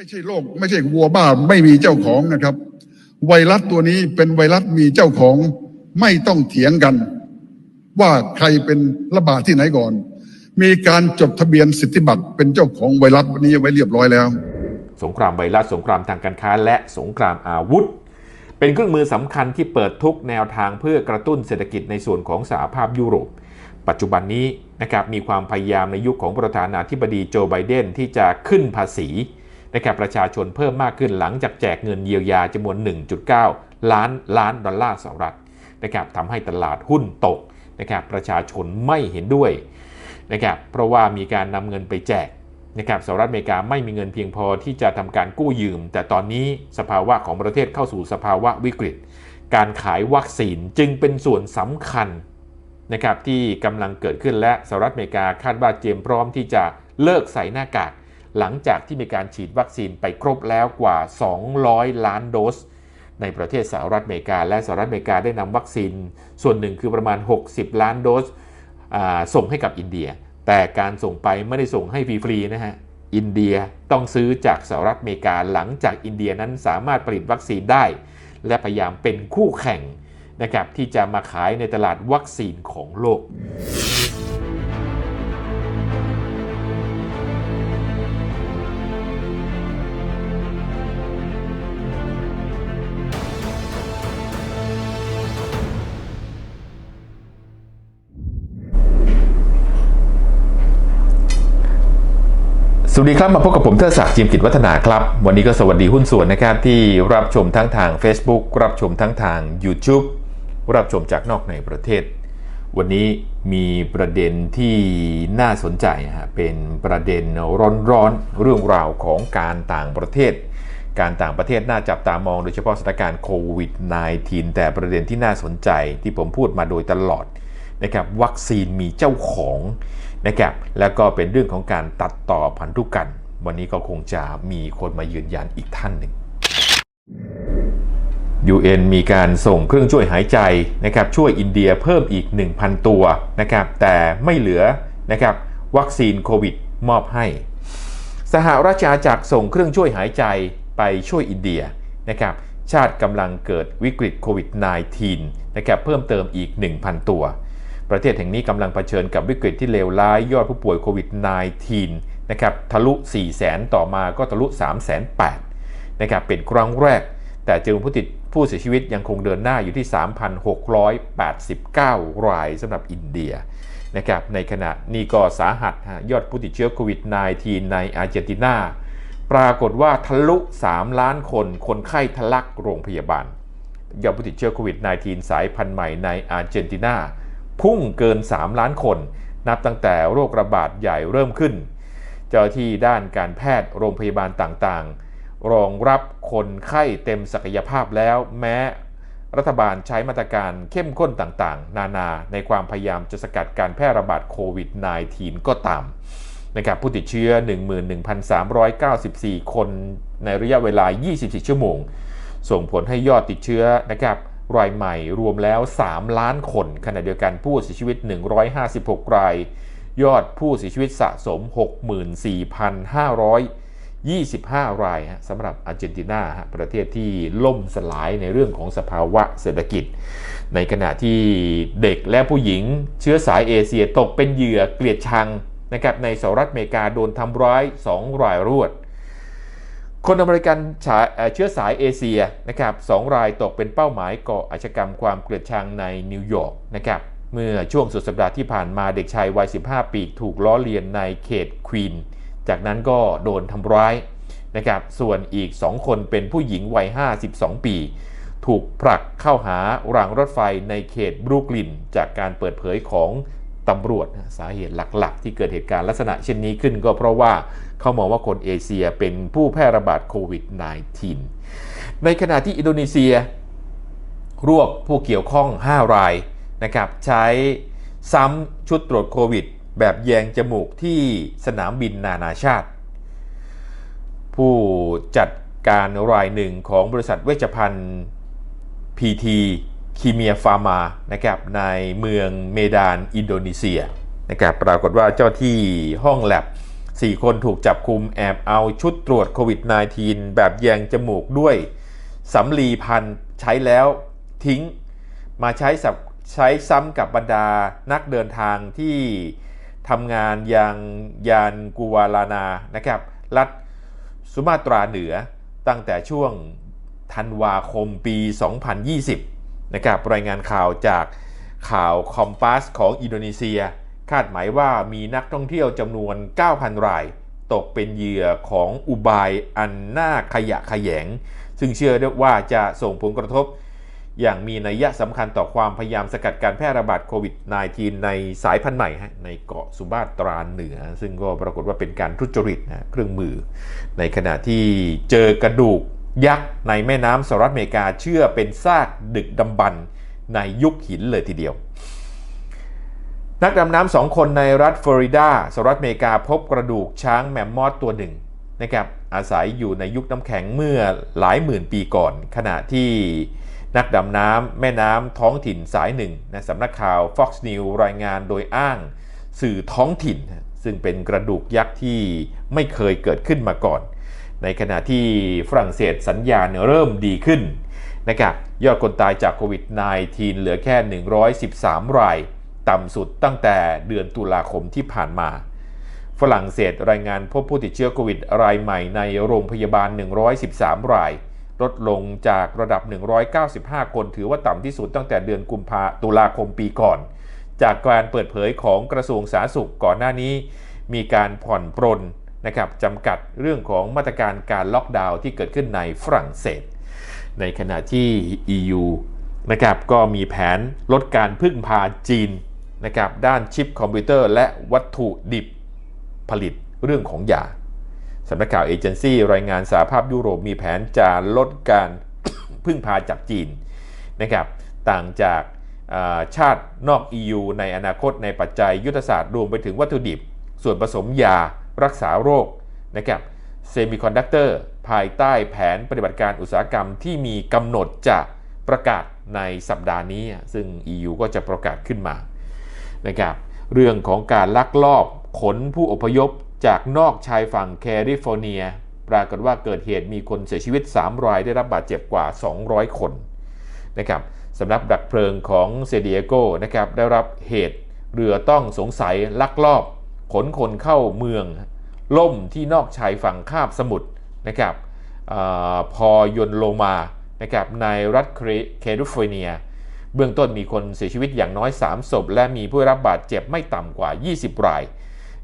ไม่ใช่โรคไม่ใช่วัวบ้าไม่มีเจ้าของนะครับ ไวรัสตัวนี้เป็นไวรัสมีเจ้าของ ไม่ต้องเถียงกัน ว่าใครเป็นระบาดที่ไหนก่อน มีการจดทะเบียนสิทธิบัตรเป็นเจ้าของไวรัสนี้ไว้เรียบร้อยแล้ว สงครามไวรัสสงครามทางการค้า และสงครามอาวุธ เป็นเครื่องมือสำคัญที่เปิดทุกแนวทางเพื่อกระตุ้นเศรษฐกิจในส่วนของสหภาพยุโรป ปัจจุบันนี้นะครับมีความพยายามในยุคของประธานาธิบดีโจไบเดนที่จะขึ้นภาษี นะครับประชาชนเพิ่มมากขึ้นหลังจากแจกเงินเยียวยาจำนวน 1.9 ล้านล้านดอลลาร์สหรัฐนะครับทำให้ตลาดหุ้นตกนะครับประชาชนไม่เห็นด้วยนะครับเพราะว่ามีการนำเงินไปแจกนะครับสหรัฐอเมริกาไม่มีเงินเพียงพอที่จะทำการกู้ยืม แต่ตอนนี้สภาวะของประเทศเข้าสู่สภาวะวิกฤต การขายวัคซีนจึงเป็นส่วนสำคัญนะครับที่กำลังเกิดขึ้นและสหรัฐอเมริกาคาดว่าเตรียมพร้อมที่จะเลิกใส่หน้ากาก หลังจากที่มีการฉีดวัคซีนไปครบแล้วกว่า 200 ล้านโดส ในประเทศสหรัฐอเมริกา และสหรัฐอเมริกาได้นำวัคซีน ส่วนหนึ่งคือประมาณ 60 ล้านโดสส่งให้กับอินเดีย แต่การส่งไปไม่ได้ส่งให้ฟรีๆนะฮะอินเดียต้องซื้อจากสหรัฐอเมริกาหลังจากอินเดียนั้นสามารถผลิตวัคซีนได้ และพยายามเป็นคู่แข่งนะครับที่จะมาขายในตลาดวัคซีนของโลก สวัสดีครับ มาพบกับผมเทอศักดิ์จิมกิจวัฒนาครับ วันนี้ก็สวัสดีหุ้นส่วนนะครับที่รับชมทั้งทาง Facebook รับชมทั้งทาง YouTube รับชมจากนอกในประเทศ วันนี้มีประเด็นที่น่าสนใจฮะเป็นประเด็นร้อนๆเรื่องราวของการต่างประเทศ การต่างประเทศน่าจับตามองโดยเฉพาะสถานการณ์โควิด -19 แต่ประเด็นที่น่าสนใจที่ผมพูดมาโดยตลอดนะครับวัคซีนมีเจ้าของ นะครับแล้วก็เป็นเรื่องของการตัดต่อพันธุกรรมวันนี้ก็คงจะมีคนมายืนยันอีกท่านหนึ่ง UN มีการส่งเครื่องช่วยหายใจนะครับช่วยอินเดียเพิ่มอีก 1,000 ตัวนะครับแต่ไม่เหลือนะครับวัคซีนโควิดมอบให้ สหราชอาณาจักรส่งเครื่องช่วยหายใจไปช่วยอินเดียนะครับชาติกำลังเกิดวิกฤตโควิด -19 นะครับเพิ่มเติมอีก 1,000 ตัว ประเทศแห่งนี้กำลังเผชิญกับวิกฤตที่เลวร้ายยอดผู้ป่วยโควิด -19 นะครับทะลุ 400,000 ต่อมาก็ทะลุ 3 8 0 0 0นะครับเป็นครั้งแรก แต่จำนวนผู้ติดผู้เสียชีวิตยังคงเดินหน้าอยู่ที่ 3,689 รายสำหรับอินเดียนะครับในขณะนี้ก็สาหัสยอดผู้ติดเชื้อโควิด -19 ในอาร์เจนตินาปรากฏว่าทะลุ 3 ล้านคน คนไข้ทะลักโรงพยาบาล ยอดผู้ติดเชื้อโควิด -19 สายพันธุ์ใหม่ในอาร์เจนตินา พุ่งเกิน 3 ล้านคน นับตั้งแต่โรคระบาดใหญ่เริ่มขึ้น เจ้าที่ด้านการแพทย์โรงพยาบาลต่างๆ รองรับคนไข้เต็มศักยภาพแล้วแม้รัฐบาลใช้มาตรการเข้มข้นต่างๆ นานาในความพยายามจะสกัดการแพร่ระบาดโควิด -19 ก็ตามนะครับผู้ติดเชื้อ 11,394 คนในระยะเวลา 24 ชั่วโมง ส่งผลให้ยอดติดเชื้อนะครับ รายใหม่รวมแล้ว 3 ล้านคน ขณะเดียวกันผู้เสียชีวิต 156 ราย ยอดผู้เสียชีวิตสะสม 64,525 รายสำหรับอาร์เจนตินาประเทศที่ล่มสลายในเรื่องของสภาวะเศรษฐกิจ ในขณะที่เด็กและผู้หญิงเชื้อสายเอเชียตกเป็นเหยื่อเกลียดชังนะครับในสหรัฐอเมริกาโดนทำร้าย 2 รายรวด คนอเมริกันเชื้อสายเอเชียนะครับสองรายตกเป็นเป้าหมายก่ออาชญากรรมความเกลียดชังในนิวยอร์กนะครับเมื่อช่วงสุดสัปดาห์ที่ผ่านมาเด็กชายวัย 15 ปีถูกล้อเลียนในเขตควีนจากนั้นก็โดนทำร้ายนะครับส่วนอีก 2 คนเป็นผู้หญิงวัย 52 ปี ถูกผลักเข้าหารางรถไฟในเขตบรุกลิน จากการเปิดเผยของ ตำรวจสาเหตุหลักๆ ที่เกิดเหตุการณ์ลักษณะเช่นนี้ขึ้นก็เพราะว่าเขามองว่าคนเอเชียเป็นผู้แพร่ระบาดโควิด -19 ในขณะที่อินโดนีเซีย รวบผู้เกี่ยวข้อง 5 รายนะครับใช้ซ้ำชุดตรวจโควิด แบบแยงจมูกที่สนามบินนานาชาติ ผู้จัดการรายหนึ่งของบริษัทเวชภัณฑ์ PT คีเมียฟาร์มานะครับในเมืองเมดานอินโดนีเซียนะครับปรากฏว่าเจ้าที่ห้องแลบ4 คนถูกจับคุมแอบเอาชุดตรวจโควิด -19 แบบแยงจมูกด้วยสำลีพันใช้แล้วทิ้งมาใช้สับใช้ซ้ำกับบรรดานักเดินทางที่ทำงานยังยานกัวลานานะครับรัฐสุมาตราเหนือตั้งแต่ช่วงธันวาคมปี 2020 นะครับรายงานข่าวจากข่าวคอมพาสของอินโดนีเซีย คาดหมายว่ามีนักท่องเที่ยวจำนวน 9,000 ราย ตกเป็นเหยื่อของอุบายอันน่าขยะแขยง ซึ่งเชื่อได้ว่าจะส่งผลกระทบ อย่างมีนัยสำคัญต่อความพยายามสกัดการแพร่ระบาดโควิด -19 ในสายพันธุ์ใหม่ในเกาะสุมาตราเหนือ ซึ่งก็ปรากฏว่าเป็นการทุจริตนะเครื่องมือ ในขณะที่เจอกระดูก ยักษ์ในแม่น้ำสหรัฐอเมริกาเชื่อเป็นซากดึกดำบรรในยุคหินเลยทีเดียว นักดำน้ำสองคนในรัฐฟลอริดาสหรัฐอเมริกาพบกระดูกช้างแมมมอสตัวหนึ่งนะครับอาศัยอยู่ในยุคน้ำแข็งเมื่อหลายหมื่นปีก่อน ขณะที่นักดำน้ำแม่น้ำท้องถิ่นสายหนึ่งนะสำนักข่าว Fox News รายงานโดยอ้างสื่อท้องถิ่น ซึ่งเป็นกระดูกยักษ์ที่ไม่เคยเกิดขึ้นมาก่อน ในขณะที่ฝรั่งเศสสัญญาณเริ่มดีขึ้นนะครับยอดคนตายจากโควิด -19 เหลือแค่ 113 ราย ต่ำสุดตั้งแต่เดือนตุลาคมที่ผ่านมา ฝรั่งเศสรายงานพบผู้ติดเชื้อโควิดรายใหม่ในโรงพยาบาล 113 ราย ลดลงจากระดับ 195 คนถือว่าต่ำที่สุดตั้งแต่เดือนกุมภาตุลาคมปีก่อน จากการเปิดเผยของกระทรวงสาธารณสุขก่อนหน้านี้ มีการผ่อนปรน นะครับจำกัดเรื่องของมาตรการการล็อกดาวน์ที่เกิดขึ้นในฝรั่งเศส ในขณะที่ EU นะครับก็มีแผนลดการพึ่งพาจีนนะครับด้านชิปคอมพิวเตอร์ และวัตถุดิบผลิตเรื่องของยาสำนักข่าวเอเจนซี่รายงานสหภาพยุโรปมีแผนจะลดการพึ่งพาจากจีนนะครับต่างจากาชาตินอก EU ในอนาคตในปัจจัยยุทธศาสตร์รวมไปถึงวัตถุดิบ ส่วนผสมยา รักษาโรคนะครับเซมิคอนดักเตอร์ภายใต้แผนปฏิบัติการอุตสาหกรรมที่มีกำหนดจะประกาศในสัปดาห์นี้ ซึ่ง EU ก็จะประกาศขึ้นมานะครับเรื่องของการลักลอบขนผู้อพยพจากนอกชายฝั่งแคลิฟอร์เนีย ปรากฏว่าเกิดเหตุมีคนเสียชีวิต 3 รายได้รับบาดเจ็บกว่า 200 คนนะครับสำนักดับเพลิงของเซเดียโกนะครับได้รับเหตุเรือต้องสงสัยลักลอบ ขนคนเข้าเมือง ล่มที่นอกชายฝั่งคาบสมุทรนะครับอพอยนโลมานะครับในรัฐแคลิฟอร์เนีย เบื้องต้นมีคนเสียชีวิตอย่างน้อย 3 ศพ และมีผู้รับบาดเจ็บไม่ต่ำกว่า 20 ราย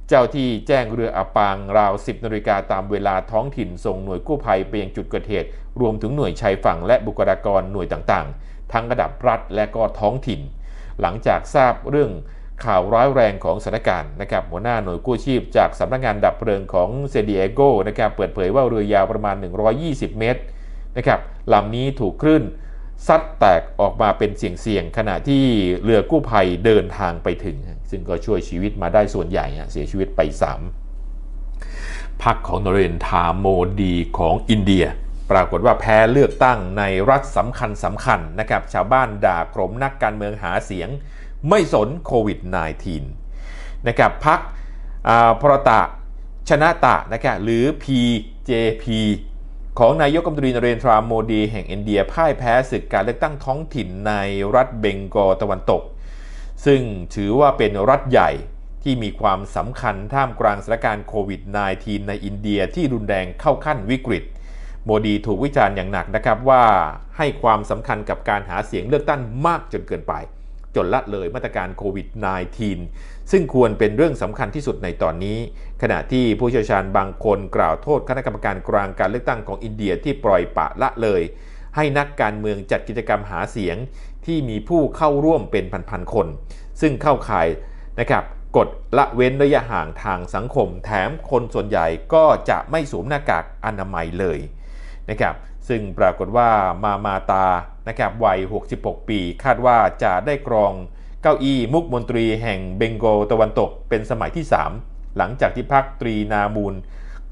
เจ้าที่แจ้งเรืออับปางราว 10นาฬิกาตามเวลาท้องถิ่นส่งหน่วยกู้ภัยไปยังจุดเกิดเหตุ รวมถึงหน่วยชายฝั่งและบุคลากรหน่วยต่างๆ ทั้งระดับรัฐและก็ท้องถิ่น หลังจากทราบเรื่อง ข่าวร้ายแรงของสถานการณ์นะครับหัวหน้าหน่วยกู้ชีพจากสำนักงานดับเพลิงของเซเดียโกนะครับเปิดเผยว่าเรือยาวประมาณ 120 เมตรนะครับลำนี้ถูกคลื่นซัดแตกออกมาเป็นเสี่ยงๆขณะที่เรือกู้ภัยเดินทางไปถึง ซึ่งก็ช่วยชีวิตมาได้ส่วนใหญ่เสียชีวิตไป 3พักของนเรนทาโมดีของอินเดีย ปรากฏว่าแพ้เลือกตั้งในรัฐสำคัญสำคัญนะครับชาวบ้านด่ากรมนักการเมืองหาเสียง ไม่สนโควิด -19 นะครับพักพรตะชนะตะนะครับหรือ PJP ของนายกรัฐมนตรีนเรนทราโมดีแห่งอินเดียพ่ายแพ้ศึกการเลือกตั้งท้องถิ่นในรัฐเบงกอลตะวันตก ซึ่งถือว่าเป็นรัฐใหญ่ที่มีความสำคัญท่ามกลางสถานการณ์โควิด -19 ในอินเดียที่รุนแรงเข้าขั้นวิกฤต โมดีถูกวิจารณ์อย่างหนักนะครับว่าให้ความสำคัญกับการหาเสียงเลือกตั้งมากจนเกินไป จนละเลยมาตรการโควิด -19 ซึ่งควรเป็นเรื่องสำคัญที่สุดในตอนนี้ ขณะที่ผู้เชี่ยวชาญบางคนกล่าวโทษคณะกรรมการกลางการเลือกตั้งของอินเดียที่ปล่อยปะละเลย ให้นักการเมืองจัดกิจกรรมหาเสียงที่มีผู้เข้าร่วมเป็นพันๆคน ซึ่งเข้าข่ายนะครับกฎละเว้นระยะห่างทางสังคม แถมคนส่วนใหญ่ก็จะไม่สวมหน้ากากอนามัยเลยนะครับ ซึ่งปรากฏว่ามามาตานะครับวัย 66 ปี คาดว่าจะได้กรองเก้าอี้มุกมนตรีแห่งเบงโกลตะวันตกเป็นสมัยที่ 3 หลังจากที่พรรคตรีนามูล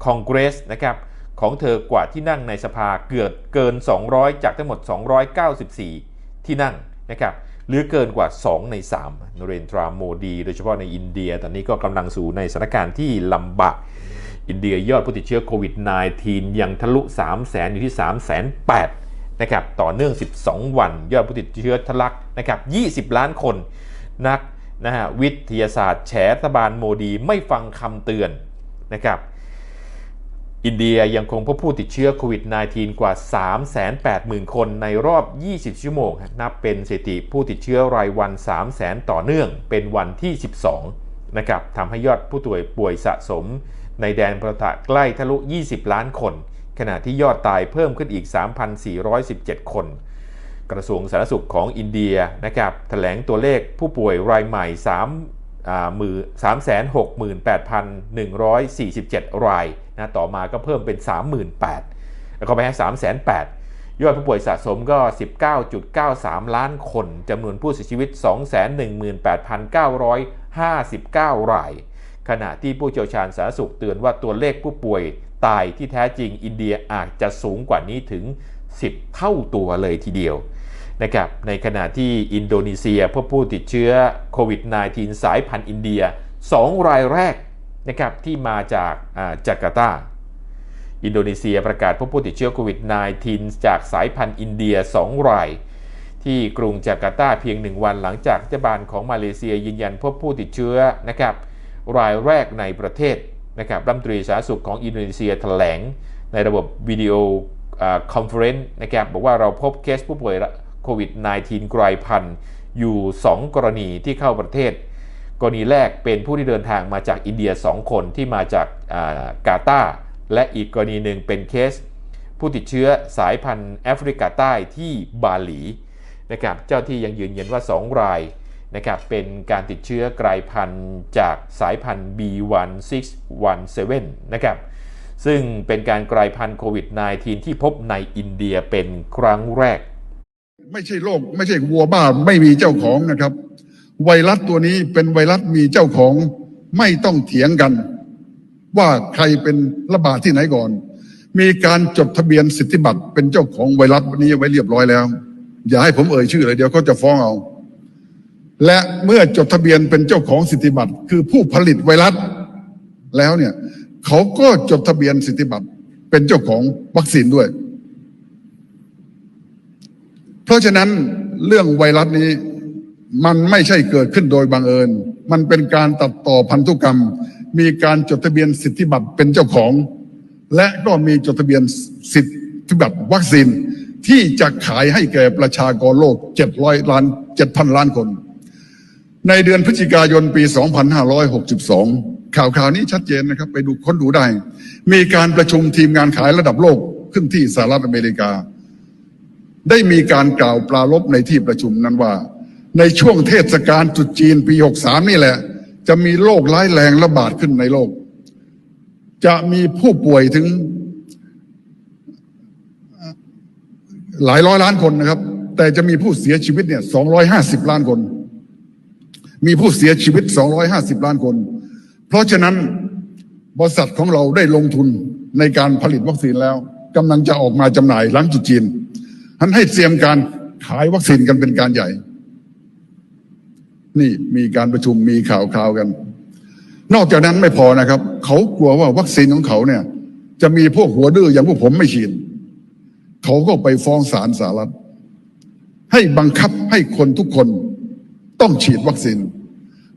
คองเกรสนะครับของเธอกว่าที่นั่งในสภาเกือบเกิน 200 จากทั้งหมด 294 ที่นั่งนะครับหรือเกินกว่า 2 ใน 3 นเรนทราโมดี โดยเฉพาะในอินเดีย ตอนนี้ก็กำลังสู่ในสถานการณ์ที่ลำบาก อินเดียยอดผู้ติดเชื้อโควิด -19 ยังทะลุ 3 0 0 0 0 0อยู่ที่ 3 8 0 0 0นะครับต่อเนื่อง 12 วัน ยอดผู้ติดเชื้อทะลักนะครับ20 ล้านคน นักนะฮะวิทยาศาสตร์แฉรัฐบาลโมดีไม่ฟังคำเตือนนะครับอินเดียยังคงพบผู้ติดเชื้อโควิด -19 กว่า 380,000 คนในรอบ 20 ชั่วโมง นับเป็นสถิติผู้ติดเชื้อรายวัน 300,000 ต่อเนื่อง เป็นวันที่ 12 นะครับทำให้ยอดผู้ป่วยป่วยสะสม ในแดนประทะใกล้ทะลุ 20 ล้านคน ขณะที่ยอดตายเพิ่มขึ้นอีก 3,417 คน กระทรวงสาธารณสุขของอินเดียนะครับแถลงตัวเลขผู้ป่วยรายใหม่3ามือ368,147 รายนะต่อมาก็เพิ่มเป็น 38,000แล้วก็ไปให้308,000 ยอดผู้ป่วยสะสมก็ 19.93 ล้านคนจำนวนผู้เสียชีวิต 218,959 ราย ขณะที่ผู้เชี่ยวชาญสาธารณสุขเตือนว่าตัวเลขผู้ป่วยตายที่แท้จริงอินเดียอาจจะสูงกว่านี้ถึง 10 เท่าตัวเลยทีเดียวนะครับในขณะที่อินโดนีเซียพบผู้ติดเชื้อโควิด -19 สายพันธุ์อินเดีย 2 รายแรกนะครับที่มาจากอ่าจาการ์ตา อินโดนีเซียประกาศพบผู้ติดเชื้อโควิด -19 จากสายพันธุ์อินเดีย 2 ราย ที่กรุงจาการ์ตาเพียง 1 วันหลังจากรัฐบาลของมาเลเซียยืนยันพบผู้ติดเชื้อนะครับ รายแรกในประเทศนะครับรัฐมนตรีสาธารณสุขของอินโดนีเซียแถลงในระบบวิดีโอคอนเฟอเรนซ์นะครับบอกว่าเราพบเคสผู้ป่วยโควิด -19 กลายพันธุ์อยู่ 2 กรณีที่เข้าประเทศ กรณีแรกเป็นผู้ที่เดินทางมาจากอินเดีย 2 คนที่มาจากากาตาร์และอีกกรณีหนึ่งเป็นเคส ผู้ติดเชื้อสายพันธุ์แอฟริกาใต้ที่บาหลีนะครับเจ้าที่ยังยืนยันว่า 2 ราย นะครับเป็นการติดเชื้อกลายพันธุ์จากสายพันธุ์ B1617 นะครับซึ่งเป็นการกลายพันธุ์โควิด -19 ที่พบในอินเดียเป็นครั้งแรก ไม่ใช่โรคไม่ใช่วัวบ้าไม่มีเจ้าของนะครับ ไวรัสตัวนี้เป็นไวรัสมีเจ้าของไม่ต้องเถียงกัน ว่าใครเป็นระบาดที่ไหนก่อน มีการจดทะเบียนสิทธิบัตรเป็นเจ้าของไวรัสนี้ไว้เรียบร้อยแล้ว อย่าให้ผมเอ่ยชื่อเลยเดี๋ยวเขาจะฟ้องเอา และเมื่อจดทะเบียนเป็นเจ้าของสิทธิบัตร คือผู้ผลิตไวรัส แล้วเนี่ย เขาก็จดทะเบียนสิทธิบัตรเป็นเจ้าของวัคซีนด้วย เพราะฉะนั้นเรื่องไวรัสนี้มันไม่ใช่เกิดขึ้นโดยบังเอิญ มันเป็นการตัดต่อพันธุกรรม มีการจดทะเบียนสิทธิบัตรเป็นเจ้าของ และก็มีจดทะเบียนสิทธิบัตรวัคซีนที่จะขายให้แก่ประชากรโลก 700 ล้าน 7,000 ล้านคน ในเดือนพฤศจิกายนปี 2562 ข่าวข่าวนี้ชัดเจนนะครับ ไปดูค้นดูได้ มีการประชุมทีมงานขายระดับโลกขึ้นที่สหรัฐอเมริกา ได้มีการกล่าวปลารบในที่ประชุมนั้นว่า ในช่วงเทศกาลตรุษจีนปี 63 นี่แหละ จะมีโรคร้ายแรงระบาดขึ้นในโลก จะมีผู้ป่วยถึงหลายร้อยล้านคนนะครับ แต่จะมีผู้เสียชีวิตเนี่ย 250 ล้านคน มีผู้เสียชีวิต 250 ล้านคน เพราะฉะนั้นบริษัทของเราได้ลงทุนในการผลิตวัคซีนแล้วกำลังจะออกมาจำหน่ายหลังจุดจีนท่านให้เตรียมการขายวัคซีนกันเป็นการใหญ่ นี่มีการประชุมมีข่าวข่าวกัน นอกจากนั้นไม่พอนะครับ เขากลัวว่าวัคซีนของเขาเนี่ย จะมีพวกหัวดื้ออย่างพวกผมไม่ฉีดเขาก็ไปฟ้องศาลสหรัฐให้บังคับให้คนทุกคนต้องฉีดวัคซีน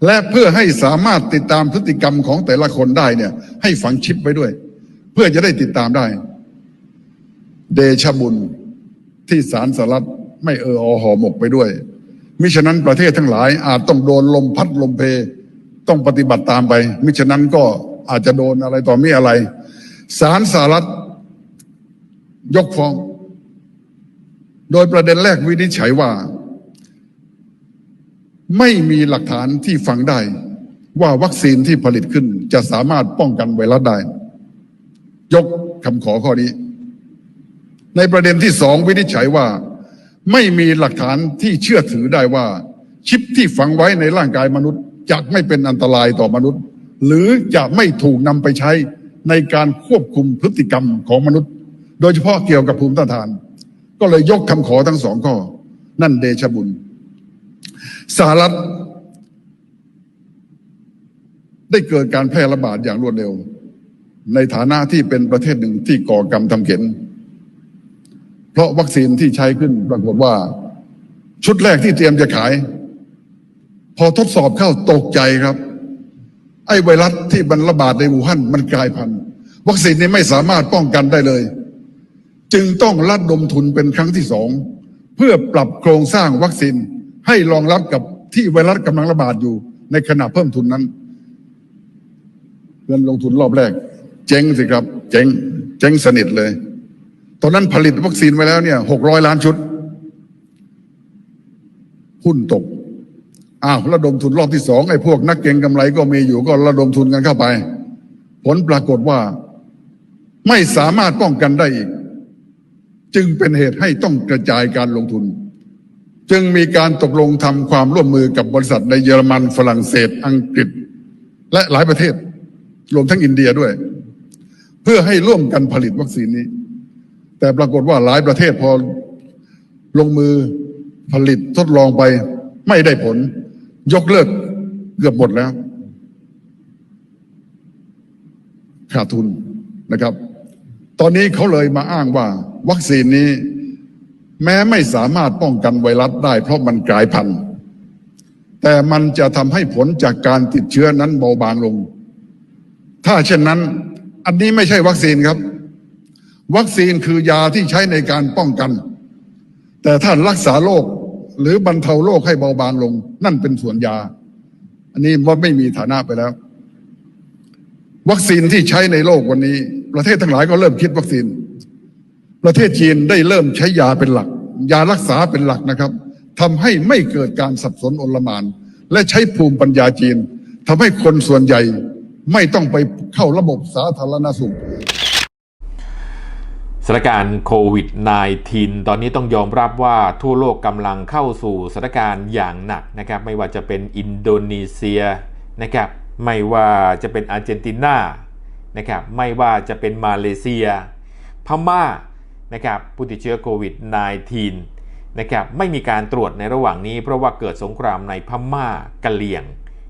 และเพื่อให้สามารถติดตามพฤติกรรมของแต่ละคนได้เนี่ย ให้ฝังชิปไว้ด้วย เพื่อจะได้ติดตามได้ เดชะบุญที่ศาลสหรัฐไม่เอออห่อหมกไปด้วย มิฉะนั้นประเทศทั้งหลาย อาจต้องโดนลมพัดลมเพ ต้องปฏิบัติตามไป มิฉะนั้นก็อาจจะโดนอะไรต่อมีอะไรศาลสหรัฐยกฟ้อง โดยประเด็นแรกวินิจฉัยว่า ไม่มีหลักฐานที่ฟังได้ ว่าวัคซีนที่ผลิตขึ้นจะสามารถป้องกันไวรัสได้ ยกคำขอข้อนี้ ในประเด็นที่สองวินิจฉัยว่า ไม่มีหลักฐานที่เชื่อถือได้ว่า ชิปที่ฝังไว้ในร่างกายมนุษย์จะไม่เป็นอันตรายต่อมนุษย์ หรือจะไม่ถูกนำไปใช้ในการควบคุมพฤติกรรมของมนุษย์ โดยเฉพาะเกี่ยวกับภูมิต้านทาน ก็เลยยกคำขอทั้งสองข้อ นั่นเดชะบุญ สหรัฐ ได้เกิดการแพร่ระบาดอย่างรวดเร็ว ในฐานะที่เป็นประเทศหนึ่งที่ก่อกรรมทำเข็นเพราะวัคซีนที่ใช้ขึ้นปรากฏว่า ชุดแรกที่เตรียมจะขาย พอทดสอบเข้าตกใจครับ ไอ้ไวรัสที่มันระบาดในอู่ฮั่นมันกลายพันธุ์วัคซีนนี้ไม่สามารถป้องกันได้เลย จึงต้องระดมทุนเป็นครั้งที่สอง เพื่อปรับโครงสร้างวัคซีน ให้รองรับกับที่ไวรัสกำลังระบาดอยู่ ในขณะเพิ่มทุนนั้นเงินลงทุนรอบแรก เจ๊งสิครับ เจ๊งเจ๊งสนิทเลย ตอนนั้นผลิตวัคซีนไว้แล้วเนี่ยหกร้อยล้านชุด หุ้นตกอ้าวระดมทุนรอบที่สองไอ้พวกนักเก็งกำไรก็มีอยู่ก็ระดมทุนกันเข้าไป ผลปรากฏว่า ไม่สามารถป้องกันได้อีก จึงเป็นเหตุให้ต้องกระจายการลงทุน จึงมีการตกลงทำความร่วมมือกับบริษัทในเยอรมันฝรั่งเศสอังกฤษ และหลายประเทศ รวมทั้งอินเดียด้วย เพื่อให้ร่วมกันผลิตวัคซีนนี้ แต่ปรากฏว่าหลายประเทศพอลงมือผลิตทดลองไปไม่ได้ผล ยกเลิกเกือบหมดแล้วขาดทุนนะครับ ตอนนี้เขาเลยมาอ้างว่าวัคซีนนี้ แม้ไม่สามารถป้องกันไวรัสได้เพราะมันกลายพันธุ์ แต่มันจะทำให้ผลจากการติดเชื้อนั้นเบาบางลง ถ้าเช่นนั้นอันนี้ไม่ใช่วัคซีนครับ วัคซีนคือยาที่ใช้ในการป้องกัน แต่ถ้ารักษาโรคหรือบรรเทาโรคให้เบาบางลง นั่นเป็นส่วนยา อันนี้ว่าไม่มีฐานะไปแล้ว วัคซีนที่ใช้ในโลกวันนี้ ประเทศทั้งหลายก็เริ่มคิดวัคซีน ประเทศจีนได้เริ่มใช้ยาเป็นหลัก ยารักษาเป็นหลักนะครับทำให้ไม่เกิดการสับสนโอลมาน และใช้ภูมิปัญญาจีนทำให้คนส่วนใหญ่ไม่ต้องไปเข้าระบบสาธารณสุขสถานการณ์โควิด -19 ตอนนี้ต้องยอมรับว่าทั่วโลกกำลังเข้าสู่สถานการณ์อย่างหนักนะครับไม่ว่าจะเป็นอินโดนีเซียนะครับไม่ว่าจะเป็นอาร์เจนตินานะครับไม่ว่าจะเป็นมาเลเซีย พม่า นะครับผู้ติดเชื้อโควิด -19 นะครับไม่มีการตรวจในระหว่างนี้ เพราะว่าเกิดสงครามในพม่ากะเหลี่ยง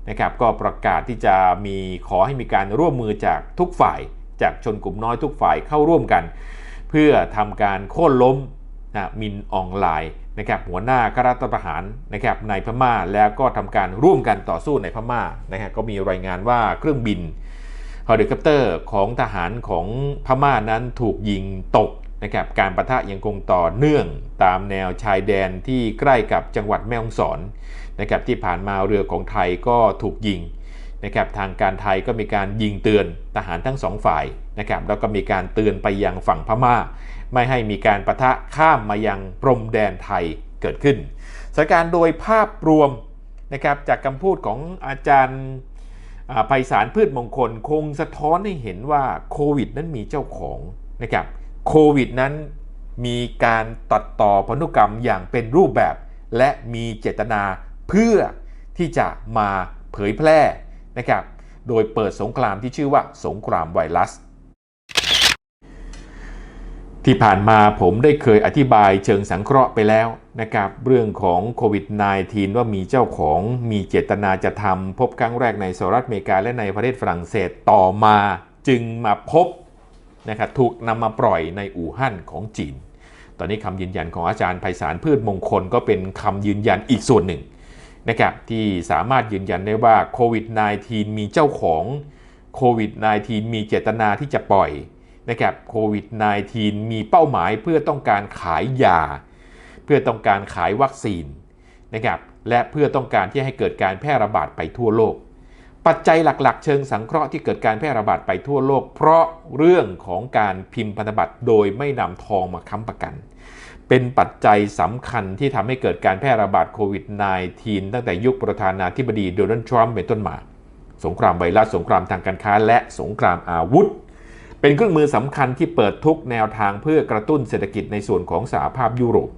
นะครับก็ประกาศที่จะมีขอให้มีการร่วมมือจากทุกฝ่าย จากชนกลุ่มน้อยทุกฝ่ายเข้าร่วมกัน เพื่อทำการโค่นล้มนะมินออนไลน์นะครับหัวหน้าข้าราชประหารนะครับในพม่าแล้วก็ทำการร่วมกันต่อสู้ในพม่านะฮะก็มีรายงานว่าเครื่องบินเฮลิคอปเตอร์ของทหารของพม่านั้นถูกยิงตก นะครับการประทะยังคงต่อเนื่องตามแนวชายแดนที่ใกล้กับจังหวัดแม่ฮ่องสอนนะครับที่ผ่านมาเรือของไทยก็ถูกยิงนะครับทางการไทยก็มีการยิงเตือนทหารทั้งสองฝ่ายนะครับแล้วก็มีการเตือนไปยังฝั่งพม่า ไม่ให้มีการประทะข้ามมายังพรมแดนไทยเกิดขึ้นสถานการณ์โดยภาพรวมนะครับจากคำพูดของอาจารย์ไพศาลพืชมงคล คงสะท้อนให้เห็นว่าโควิดนั้นมีเจ้าของนะครับ โควิดนั้นมีการตัดต่อพันธุกรรมอย่างเป็นรูปแบบ และมีเจตนาเพื่อที่จะมาเผยแพร่นะครับ โดยเปิดสงครามที่ชื่อว่าสงครามไวรัส ที่ผ่านมาผมได้เคยอธิบายเชิงสังเคราะห์ไปแล้วนะครับ เรื่องของโควิด -19 ว่ามีเจ้าของมีเจตนาจะทำพบครั้งแรกในสหรัฐอเมริกาและในประเทศฝรั่งเศสต่อมาจึงมาพบ นะครับถูกนำมาปล่อยในอู่ฮั่นของจีน ตอนนี้คำยืนยันของอาจารย์ไพศาลพืชมงคลก็เป็นคำยืนยันอีกส่วนหนึ่งนะครับที่สามารถยืนยันได้ว่าโควิด -19 มีเจ้าของโควิด -19 มีเจตนาที่จะปล่อยนะครับโควิด -19 มีเป้าหมายเพื่อต้องการขายยา เพื่อต้องการขายวัคซีนนะครับและเพื่อต้องการที่ให้เกิดการแพร่ระบาดไปทั่วโลก ปัจจัยหลักๆ เชิงสังเคราะห์ที่เกิดการแพร่ระบาดไปทั่วโลก เพราะเรื่องของการพิมพ์พันธบัตรโดยไม่นำทองมาค้ำประกัน เป็นปัจจัยสำคัญที่ทำให้เกิดการแพร่ระบาดโควิด -19 ตั้งแต่ยุคประธานาธิบดีโดนัลด์ทรัมป์เป็นต้นมา สงครามไวรัสสงครามทางการค้า และสงครามอาวุธ เป็นเครื่องมือสำคัญที่เปิดทุกแนวทางเพื่อกระตุ้นเศรษฐกิจในส่วนของสหภาพยุโรป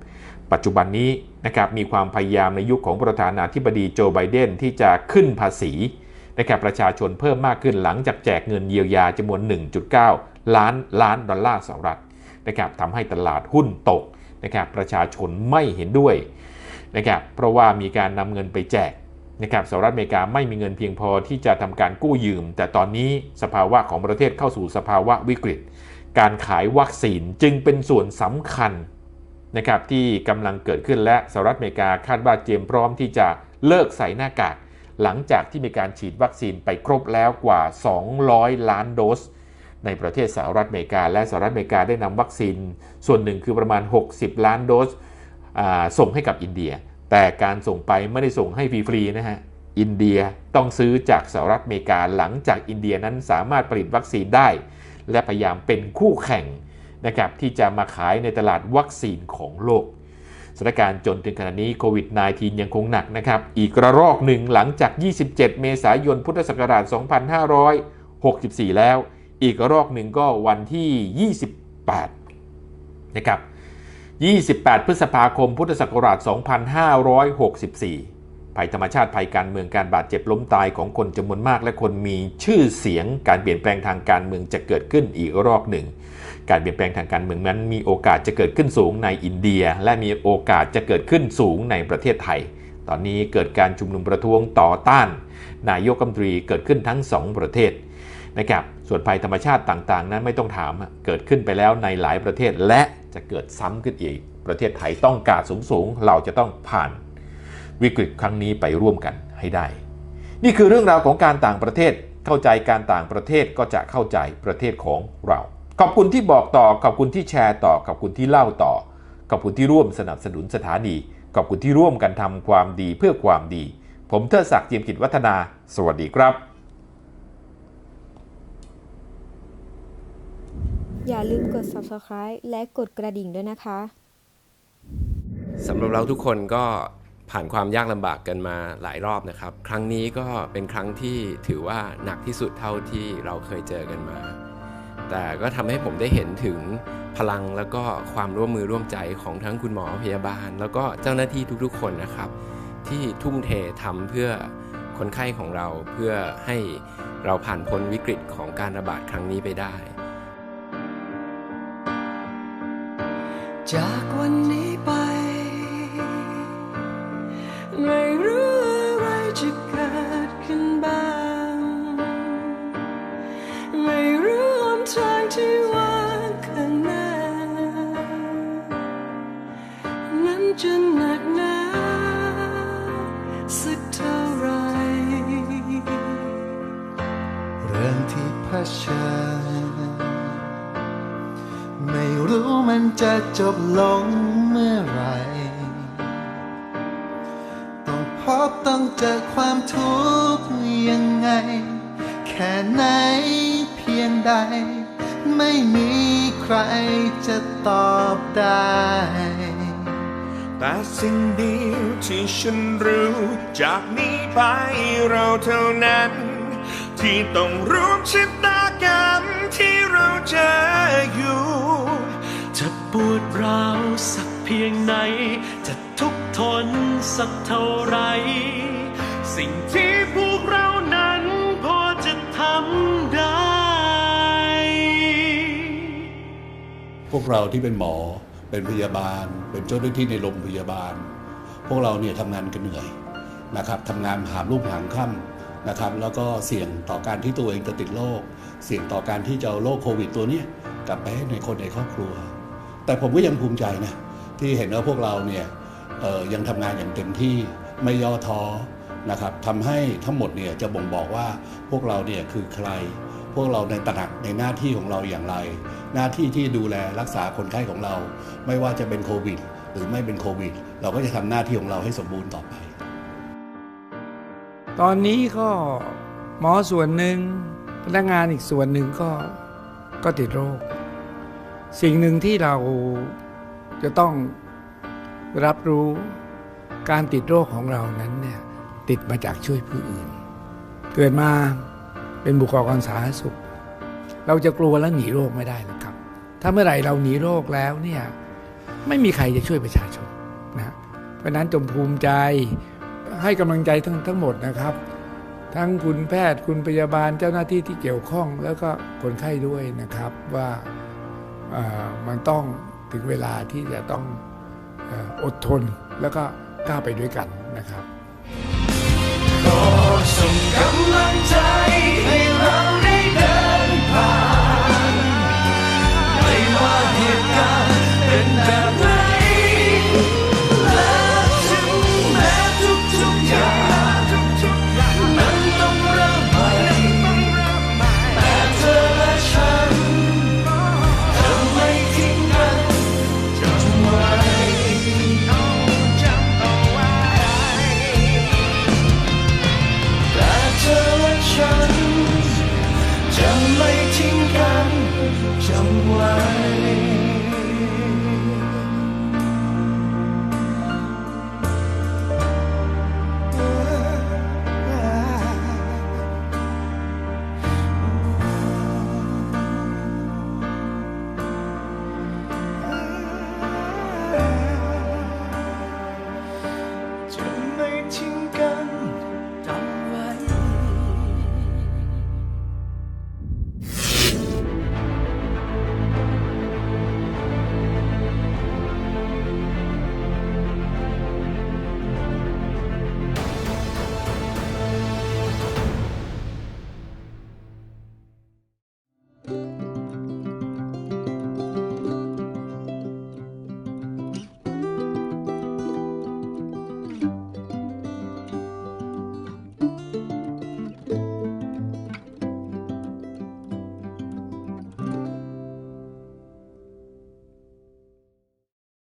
ปัจจุบันนี้นะครับมีความพยายามในยุคของประธานาธิบดีโจไบเดนที่จะขึ้นภาษี นะครับประชาชนเพิ่มมากขึ้นหลังจากแจกเงินเยียวยาจำนวน 1.9 ล้านล้านดอลลาร์สหรัฐนะครับทำให้ตลาดหุ้นตกนะครับประชาชนไม่เห็นด้วยนะครับเพราะว่ามีการนำเงินไปแจกนะครับสหรัฐอเมริกาไม่มีเงินเพียงพอที่จะทำการกู้ยืม แต่ตอนนี้สภาวะของประเทศเข้าสู่สภาวะวิกฤต การขายวัคซีนจึงเป็นส่วนสำคัญนะครับที่กำลังเกิดขึ้นและสหรัฐอเมริกาคาดว่าเตรียมพร้อมที่จะเลิกใส่หน้ากาก หลังจากที่มีการฉีดวัคซีนไปครบแล้วกว่า 200 ล้านโดส ในประเทศสหรัฐอเมริกา และสหรัฐอเมริกาได้นำวัคซีน ส่วนหนึ่งคือประมาณ 60 ล้านโดสส่งให้กับอินเดีย แต่การส่งไปไม่ได้ส่งให้ฟรีๆนะฮะอินเดียต้องซื้อจากสหรัฐอเมริกาหลังจากอินเดียนั้นสามารถผลิตวัคซีนได้ และพยายามเป็นคู่แข่งนะครับที่จะมาขายในตลาดวัคซีนของโลก ถานการณ์จนถึงขณะนี้โควิด -19 ยังคงหนักนะครับ อีกระลอกหนึ่งหลังจาก 27 เมษายน พุทธศักราช 2564 แล้ว อีกระลอกหนึ่งก็วันที่ 28 นะครับ 28 พฤษภาคม พุทธศักราช 2564 ภัยธรรมชาติภัยการเมืองการบาดเจ็บล้มตายของคนจำนวนมาก และคนมีชื่อเสียง การเปลี่ยนแปลงทางการเมืองจะเกิดขึ้นอีกรอบหนึ่ง การเปลี่ยนแปลงทางการเมืองนั้น มีโอกาสจะเกิดขึ้นสูงในอินเดีย และมีโอกาสจะเกิดขึ้นสูงในประเทศไทย ตอนนี้เกิดการชุมนุมประท้วงต่อต้าน นายกรัฐมนตรีเกิดขึ้นทั้งสองประเทศนะครับส่วนภัยธรรมชาติต่างๆ นั้นไม่ต้องถามเกิดขึ้นไปแล้วในหลายประเทศและจะเกิดซ้ำขึ้นอีก ประเทศไทยต้องการสูงๆเราจะต้องผ่าน วิกฤตครั้งนี้ไปร่วมกันให้ได้ นี่คือเรื่องราวของการต่างประเทศเข้าใจการต่างประเทศก็จะเข้าใจประเทศของเรา ขอบคุณที่บอกต่อ ขอบคุณที่แชร์ต่อ ขอบคุณที่เล่าต่อ ขอบคุณที่ร่วมสนับสนุนสถานี ขอบคุณที่ร่วมกันทำความดีเพื่อความดี ผมเทิดศักดิ์เจียมกิจวัฒนา สวัสดีครับ อย่าลืมกด subscribe และกดกระดิ่งด้วยนะคะสำหรับเราทุกคนก็ ผ่านความยากลำบากกันมาหลายรอบนะครับ ครั้งนี้ก็เป็นครั้งที่ถือว่าหนักที่สุดเท่าที่เราเคยเจอกันมา แต่ก็ทำให้ผมได้เห็นถึงพลังแล้วก็ความร่วมมือร่วมใจของทั้งคุณหมอพยาบาล แล้วก็เจ้าหน้าที่ทุกๆ คนนะครับ ที่ทุ่มเททำเพื่อคนไข้ของเราเพื่อให้เราผ่านพ้นวิกฤตของการระบาดครั้งนี้ไปได้ จากวัน ไม่รู้อะไรจะเกิดขึ้นบ้าง ไม่รู้หนทางที่ว่างข้างหน้า นั้นจะหนักหนาสักเท่าไร เรื่องที่เผชิญไม่รู้มันจะจบลง สิ่งเดียวที่ฉันรู้ จากนี้ไปเราเท่านั้น ที่ต้องร่วมชะตากรรมที่เราเจออยู่ จะปวดร้าวสักเพียงไหน จะทุกข์ทนสักเท่าไร สิ่งที่พวกเรานั้นพอจะทำได้ พวกเราที่เป็นหมอ เป็นพยาบาล เป็นเจ้าหน้าที่ในโรงพยาบาล พวกเราเนี่ยทำงานกันเหนื่อยนะครับทำงานหามลูกหามค่ำนะครับแล้วก็เสี่ยงต่อการที่ตัวเองจะติดโรคเสี่ยงต่อการที่จะเอาโรคโควิดตัวนี้กลับไปให้ในคนในครอบครัว แต่ผมก็ยังภูมิใจนะที่เห็นว่าพวกเราเนี่ยยังทำงานอย่างเต็มที่ไม่ย่อท้อนะครับทำให้ทั้งหมดเนี่ยจะบ่งบอกว่าพวกเราเนี่ยคือใคร พวกเราในตระหนักในหน้าที่ของเราอย่างไร หน้าที่ที่ดูแลรักษาคนไข้ของเรา ไม่ว่าจะเป็นโควิด หรือไม่เป็นโควิด เราก็จะทำหน้าที่ของเราให้สมบูรณ์ต่อไป ตอนนี้ก็หมอส่วนหนึ่งพนักงานอีกส่วนหนึ่งก็ก็ติดโรค สิ่งหนึ่งที่เราจะต้องรับรู้การติดโรคของเรานั้นเนี่ยติดมาจากช่วยผู้อื่น เกิดมา เป็นบุคลากรสาธารณสุข เราจะกลัวและหนีโรคไม่ได้หรอกครับ ถ้าเมื่อไหร่เราหนีโรคแล้วเนี่ยไม่มีใครจะช่วยประชาชนนะเพราะนั้นจงภูมิใจให้กำลังใจทั้งทั้งหมดนะครับ ทั้งคุณแพทย์คุณพยาบาลเจ้าหน้าที่ที่เกี่ยวข้อง แล้วก็คนไข้ด้วยนะครับว่ามันต้องถึงเวลาที่จะต้องอออดทนแล้วก็ก้าวไปด้วยกันนะครับ